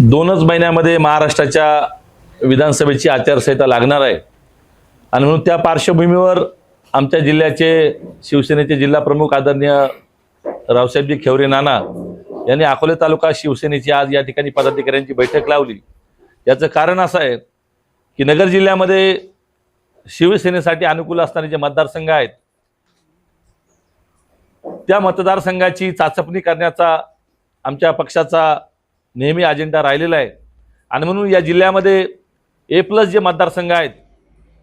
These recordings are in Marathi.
दोनच महिन्यामध्ये महाराष्ट्राच्या विधानसभेची आचारसंहिता लागणार आहे. आणि म्हणून त्या पार्श्वभूमीवर आमच्या जिल्ह्याचे शिवसेनेचे जिल्हा प्रमुख आदरणीय रावसाहेबजी खेवरे नाना यांनी अकोले तालुका शिवसेनेची आज या ठिकाणी पदाधिकाऱ्यांची बैठक लावली. याचं कारण असं आहे की नगर जिल्ह्यामध्ये शिवसेनेसाठी अनुकूल असणारे जे मतदारसंघ आहेत त्या मतदारसंघाची चाचपणी करण्याचा आमच्या पक्षाचा नेहमी अजेंडा राहिलेला आहे. आणि म्हणून या जिल्ह्यामध्ये ए प्लस जे मतदारसंघ आहेत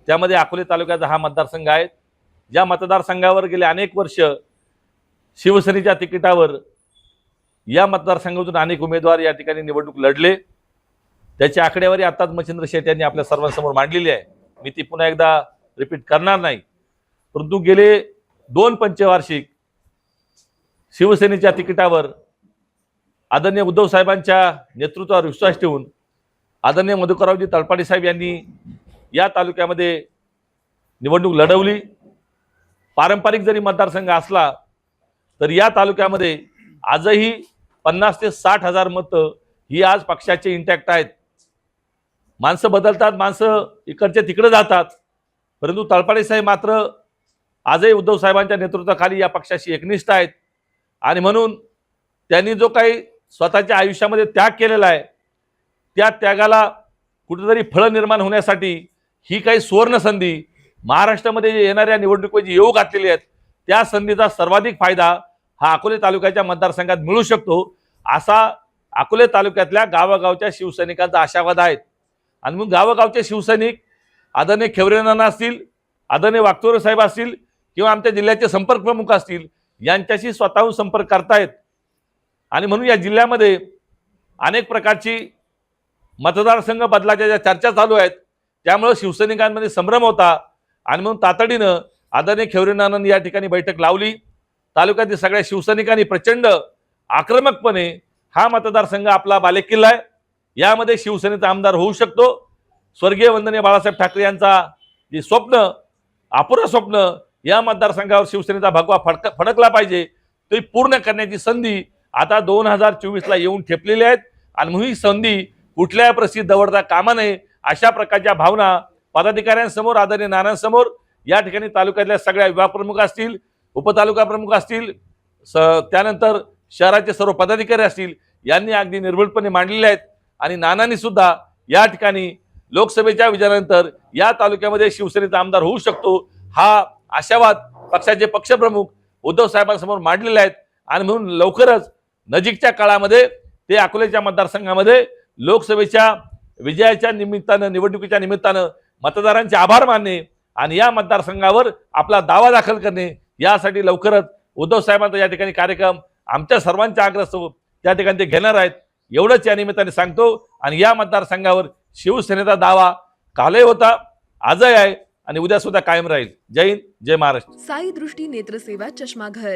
त्यामध्ये अकोले तालुक्याचा हा मतदारसंघ आहे. ज्या मतदारसंघावर गेले अनेक वर्ष शिवसेनेच्या तिकिटावर या मतदारसंघातून अनेक उमेदवार या ठिकाणी निवडणूक लढले. त्याची आकडेवारी आत्ताच मच्छिंद्र शेट यांनी आपल्या सर्वांसमोर मांडलेली आहे. मी ती पुन्हा एकदा रिपीट करणार नाही. परंतु गेले दोन पंचवार्षिक शिवसेनेच्या तिकिटावर आदरणीय उद्धव साहेबांच्या नेतृत्वावर विश्वास ठेवून आदरणीय मधुकरावजी तळपाडी साहेब यांनी या तालुक्यामध्ये निवडणूक लढवली. पारंपरिक जरी मतदारसंघ असला तर या तालुक्यामध्ये आजही पन्नास ते साठ हजार मतं ही आज पक्षाचे इंटॅक्ट आहेत. माणसं बदलतात माणसं इकडचे तिकडे जातात. परंतु तळपाडे साहेब मात्र आजही उद्धव साहेबांच्या नेतृत्वाखाली या पक्षाशी एकनिष्ठ आहेत. आणि म्हणून त्यांनी जो काही स्वतःच्या आयुष्यामध्ये त्याग केलेला आहे. त्या त्यागाला कुठेतरी फळं निर्माण होण्यासाठी ही काही सुवर्णसंधी महाराष्ट्रामध्ये येणाऱ्या निवडणुकीची येऊ घातलेली आहेत त्या संधीचा सर्वाधिक फायदा हा अकोले तालुक्याच्या मतदारसंघात मिळू शकतो असा अकोले तालुक्यातल्या गावागावच्या शिवसैनिकांचा आशावाद आहे. आणि मग गावागावचे शिवसैनिक आदरणीय खेवरेनाना असतील आदरणीय वागचोरे साहेब असतील किंवा आमच्या जिल्ह्याचे संपर्क प्रमुख असतील यांच्याशी स्वतःहून संपर्क करतायत. आणि म्हणून या जिल्ह्यामध्ये अनेक प्रकारची मतदारसंघ बदलाच्या ज्या चर्चा चालू आहेत त्यामुळं शिवसैनिकांमध्ये संभ्रम होता. आणि म्हणून तातडीनं आदरणीय खेवरेनानंद या ठिकाणी बैठक लावली. तालुक्यातील सगळ्या शिवसैनिकांनी प्रचंड आक्रमकपणे हा मतदारसंघ आपला बालेकिल्ला आहे. यामध्ये शिवसेनेचा आमदार होऊ शकतो. स्वर्गीय वंदनीय बाळासाहेब ठाकरे यांचा जे स्वप्न अपुरं स्वप्न या मतदारसंघावर शिवसेनेचा भगवा फडक फडकला पाहिजे ते पूर्ण करण्याची संधी आता दोन हजार चोवीसला येऊन ठेपलेले आहेत. आणि म्हणून ही संधी कुठल्याही प्रसिद्ध दवडता कामा नये. अशा प्रकारच्या भावना पदाधिकाऱ्यांसमोर आदरणीय नानांसमोर या ठिकाणी तालुक्यातल्या सगळ्या विभाग प्रमुख असतील उपतालुका प्रमुख असतील स त्यानंतर शहराचे सर्व पदाधिकारी असतील यांनी अगदी निर्भीडपणे मांडलेले आहेत. आणि नानांनी सुद्धा या ठिकाणी लोकसभेच्या विजयानंतर या तालुक्यामध्ये शिवसेनेचा आमदार होऊ शकतो हा आशावाद पक्षाचे पक्षप्रमुख उद्धव साहेबांसमोर मांडलेले आहेत. आणि म्हणून लवकरच नजीकच्या काळामध्ये ते अकोल्याच्या मतदारसंघामध्ये लोकसभेच्या विजयाच्या निमित्तानं निवडणुकीच्या निमित्तानं मतदारांचे आभार मानणे आणि या मतदारसंघावर आपला दावा दाखल करणे यासाठी लवकरच उद्धव साहेबांचा या ठिकाणी कार्यक्रम आमच्या सर्वांच्या आग्रह त्या ठिकाणी ते घेणार आहेत. एवढंच या निमित्ताने सांगतो आणि या मतदारसंघावर शिवसेनेचा दावा कालही होता आजही आहे आणि उद्या सुद्धा कायम राहील. जय हिंद जय महाराष्ट्र. साई दृष्टी नेत्रसेवा चष्माघर.